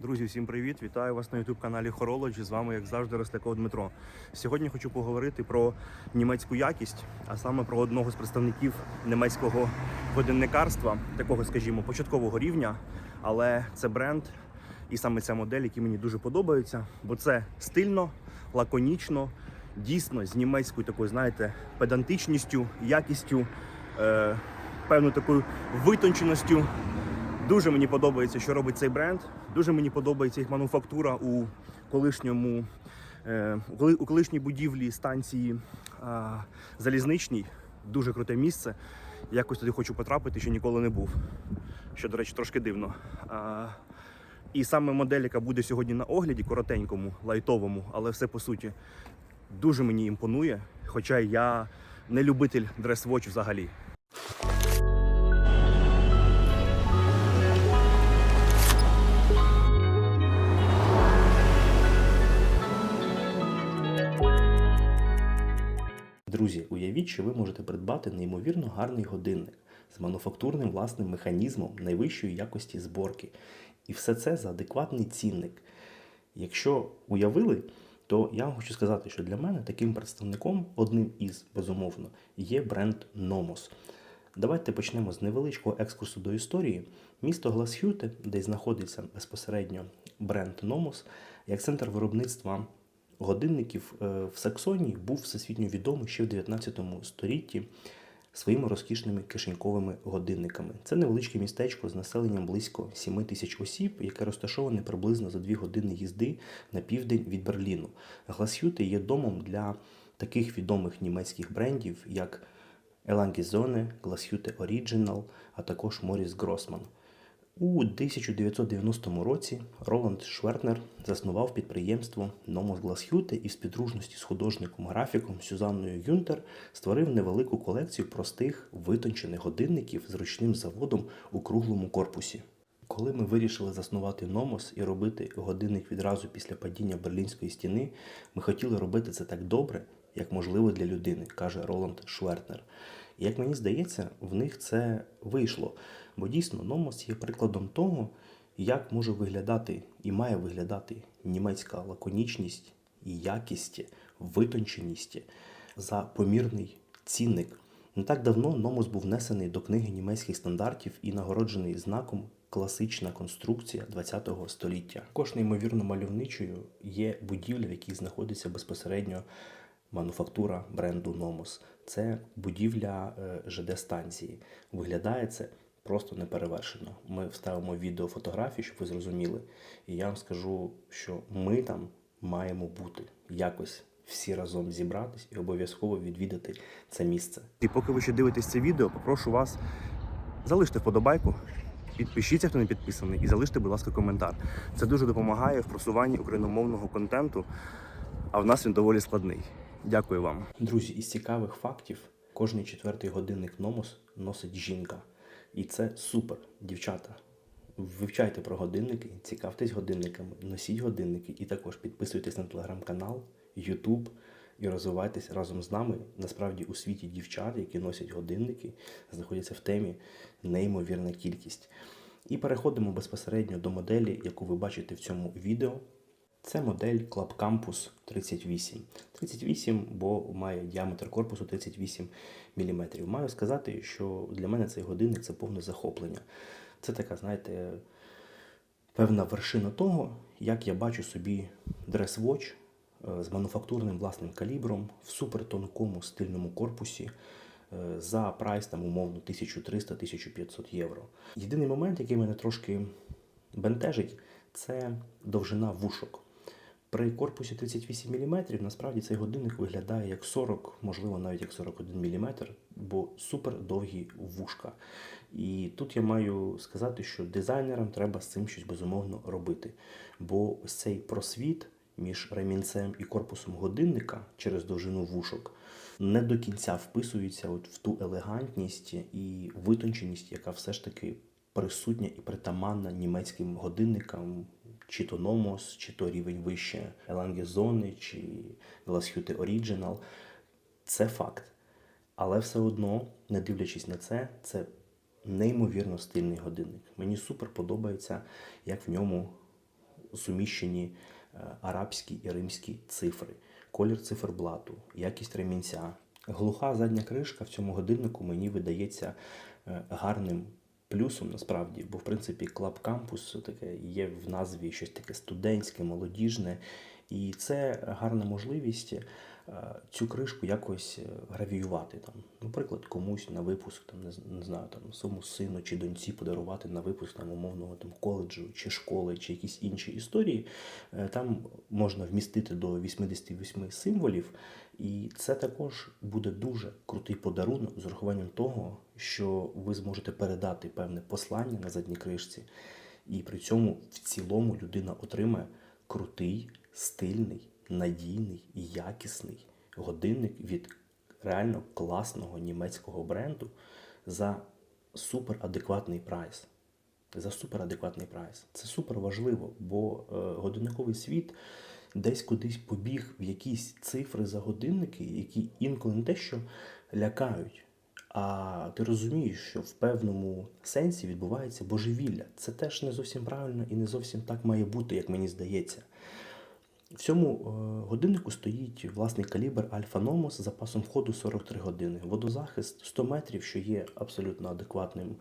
Друзі, всім привіт! Вітаю вас на youtube каналі Horology. З вами, як завжди, Росляков Дмитро. Сьогодні хочу поговорити про німецьку якість, а саме про одного з представників німецького годинникарства, такого, скажімо, початкового рівня. Але це бренд і саме ця модель, які мені дуже подобаються, бо це стильно, лаконічно, дійсно з німецькою такою, знаєте, педантичністю, якістю, е, певною такою витонченістю. Дуже мені подобається, що робить цей бренд. Дуже мені подобається їх мануфактура у колишньому е, у колишній будівлі станції залізничній. Дуже круте місце. Якось туди хочу потрапити, ще ніколи не був. Що, до речі, трошки дивно. А, і саме модель, яка буде сьогодні на огляді, коротенькому, лайтовому, але все по суті дуже мені імпонує. Хоча я не любитель дрес-вотч взагалі. Друзі, уявіть, що ви можете придбати неймовірно гарний годинник з мануфактурним власним механізмом найвищої якості зборки. І все це за адекватний цінник. Якщо уявили, то я вам хочу сказати, що для мене таким представником, одним із, безумовно, є бренд Nomos. Давайте почнемо з невеличкого екскурсу до історії. Місто Гласхюте, де знаходиться безпосередньо бренд Nomos, як центр виробництва годинників е, в Саксонії, був всесвітньо відомий ще в 19 столітті своїми розкішними кишеньковими годинниками. Це невеличке містечко з населенням близько 7 тисяч осіб, яке розташоване приблизно за 2 години їзди на південь від Берліну. Гласхюте є домом для таких відомих німецьких брендів, як Елангізоне, Гласхюте Original, а також Моріс Гросман. У 1990 році Роланд Швернер заснував підприємство Nomos Glashütte і в співдружності з художником-графіком Сюзанною Юнтер створив невелику колекцію простих витончених годинників з ручним заводом у круглому корпусі. Коли ми вирішили заснувати Номос і робити годинник відразу після падіння Берлінської стіни, ми хотіли робити це так добре, як можливо для людини, каже Роланд Швернер. І як мені здається, в них це вийшло. Бо дійсно Номос є прикладом того, як може виглядати і має виглядати німецька лаконічність і якість, витонченість за помірний цінник. Не так давно Номос був внесений до книги німецьких стандартів і нагороджений знаком класична конструкція ХХ століття. Також неймовірно мальовничою є будівля, в якій знаходиться безпосередньо мануфактура бренду Номос. Це будівля е, ЖД-станції. Виглядає це просто неперевершено. Ми вставимо відео фотографії, щоб ви зрозуміли. І я вам скажу, що ми там маємо бути якось всі разом зібратись і обов'язково відвідати це місце. І поки ви ще дивитесь це відео, попрошу вас залиште вподобайку, підпишіться, хто не підписаний, і залиште, будь ласка, коментар. Це дуже допомагає в просуванні україномовного контенту, а в нас він доволі складний. Дякую вам. Друзі, із цікавих фактів, кожний четвертий годинник Номос носить жінка. І це супер, дівчата. Вивчайте про годинники, цікавтесь годинниками, носіть годинники і також підписуйтесь на телеграм-канал, Ютуб і розвивайтесь разом з нами. Насправді у світі дівчат, які носять годинники, знаходяться в темі неймовірна кількість. І переходимо безпосередньо до моделі, яку ви бачите в цьому відео. Це модель Club Campus 38. 38, бо має діаметр корпусу 38 мм. Маю сказати, що для мене цей годинник це повне захоплення. Це така, знаєте, певна вершина того, як я бачу собі дрес-вотч е, з мануфактурним власним калібром в супертонкому стильному корпусі е, за прайс там умовно 1300-1500 євро. Єдиний момент, який мене трошки бентежить, це довжина вушок. При корпусі 38 мм насправді цей годинник виглядає як 40, можливо, навіть як 41 мм, бо супер довгі вушка. І тут я маю сказати, що дизайнерам треба з цим щось безумовно робити. Бо ось цей просвіт між ремінцем і корпусом годинника через довжину вушок не до кінця вписується от в ту елегантність і витонченість, яка все ж таки присутня і притаманна німецьким годинникам, чи то Nomos, чи то рівень вище Елангезони, чи Glashütte Original. Це факт. Але все одно, не дивлячись на це, це неймовірно стильний годинник. Мені супер подобається, як в ньому суміщені е, арабські і римські цифри, колір циферблату, якість ремінця. Глуха задня кришка в цьому годиннику мені видається е, гарним плюсом насправді, бо в принципі Клаб Кампус таке є в назві щось таке студентське, молодіжне, і це гарна можливість цю кришку якось е, гравіювати там. Наприклад, комусь на випуск, там не, знаю, там своєму сину чи доньці подарувати на випуск там умовного там коледжу чи школи, чи якісь інші історії. Е, Там можна вмістити до 88 символів, і це також буде дуже крутий подарунок з урахуванням того, що ви зможете передати певне послання на задній кришці, і при цьому в цілому людина отримає крутий, стильний, надійний і якісний годинник від реально класного німецького бренду за суперадекватний прайс. За суперадекватний прайс. Це супер важливо, бо е, годинниковий світ десь кудись побіг в якісь цифри за годинники, які інколи не те, що лякають. А ти розумієш, що в певному сенсі відбувається божевілля. Це теж не зовсім правильно і не зовсім так має бути, як мені здається. В цьому е, годиннику стоїть власний калібр Альфа Номос з запасом ходу 43 години. Водозахист 100 метрів, що є абсолютно адекватним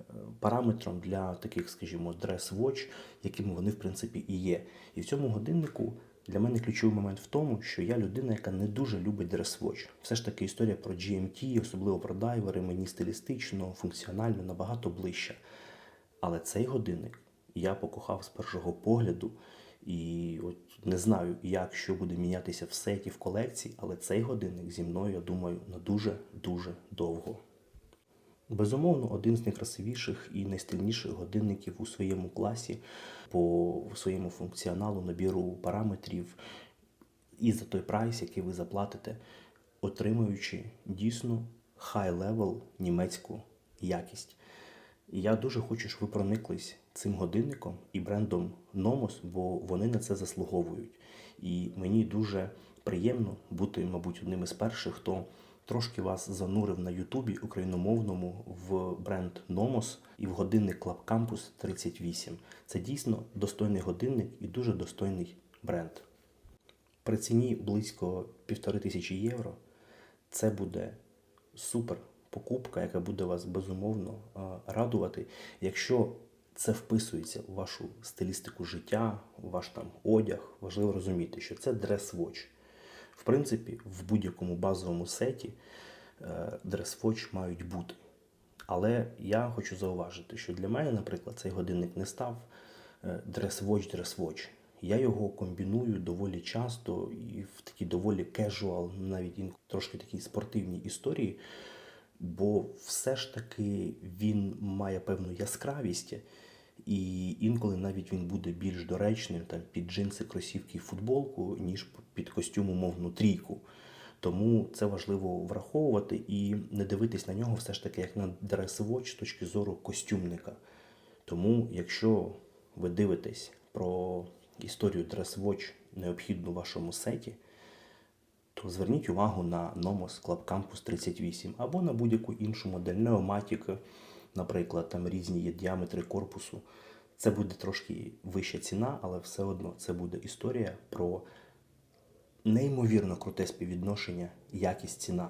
е, параметром для таких, скажімо, дрес-watch, якими вони в принципі і є. І в цьому годиннику для мене ключовий момент в тому, що я людина, яка не дуже любить дрес-watch. Все ж таки історія про GMT, особливо про дайвери, мені стилістично, функціонально набагато ближча. Але цей годинник я покохав з першого погляду. І от не знаю, як що буде мінятися в сеті, в колекції, але цей годинник зі мною, я думаю, на дуже-дуже довго. Безумовно, один з найкрасивіших і найстильніших годинників у своєму класі по своєму функціоналу, набіру параметрів і за той прайс, який ви заплатите, отримуючи дійсно хай-левел німецьку якість. І я дуже хочу, щоб ви прониклись цим годинником і брендом Nomos, бо вони на це заслуговують. І мені дуже приємно бути, мабуть, одним із перших, хто трошки вас занурив на Ютубі україномовному в бренд Nomos і в годинник Club Campus 38. Це дійсно достойний годинник і дуже достойний бренд. При ціні близько півтори тисячі євро це буде супер покупка, яка буде вас безумовно радувати, якщо це вписується у вашу стилістику життя, у ваш там одяг. Важливо розуміти, що це дрес-watch. В принципі, в будь-якому базовому сеті е, дрес-watch мають бути. Але я хочу зауважити, що для мене, наприклад, цей годинник не став дрес-watch. Я його комбіную доволі часто і в такій доволі кежуал, навіть трошки такій спортивній історії, бо все ж таки він має певну яскравість, і інколи навіть він буде більш доречним там, під джинси, кросівки футболку, ніж під костюм умовну трійку. Тому це важливо враховувати і не дивитись на нього все ж таки як на дрес-watch з точки зору костюмника. Тому, якщо ви дивитесь про історію Dress-Watch необхідну вашому сеті, то зверніть увагу на Nomos Club Campus 38 або на будь-яку іншу модель Neomatic, наприклад, там різні є діаметри корпусу. Це буде трошки вища ціна, але все одно це буде історія про неймовірно круте співвідношення якість ціна.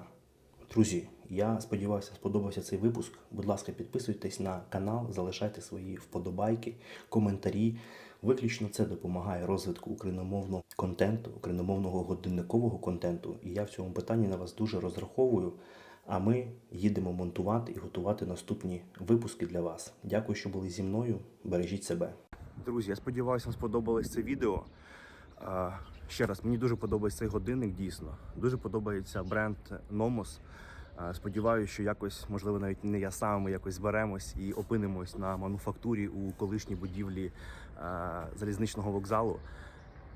Друзі, я сподіваюся, сподобався цей випуск. Будь ласка, підписуйтесь на канал, залишайте свої вподобайки, коментарі. Виключно це допомагає розвитку україномовного контенту, україномовного годинникового контенту. І я в цьому питанні на вас дуже розраховую. А ми їдемо монтувати і готувати наступні випуски для вас. Дякую, що були зі мною. Бережіть себе. Друзі, я сподіваюся, вам сподобалось це відео. Ще раз, мені дуже подобається цей годинник, дійсно. Дуже подобається бренд Nomos. Сподіваюся, що якось, можливо, навіть не я сам, ми якось зберемось і опинимось на мануфактурі у колишній будівлі залізничного вокзалу.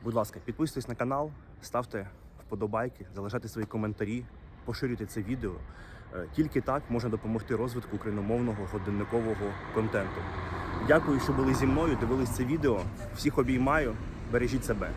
Будь ласка, підписуйтесь на канал, ставте вподобайки, залишайте свої коментарі, поширюйте це відео. Е, Тільки так можна допомогти розвитку україномовного годинникового контенту. Дякую, що були зі мною. Дивились це відео. Всіх обіймаю. Бережіть себе.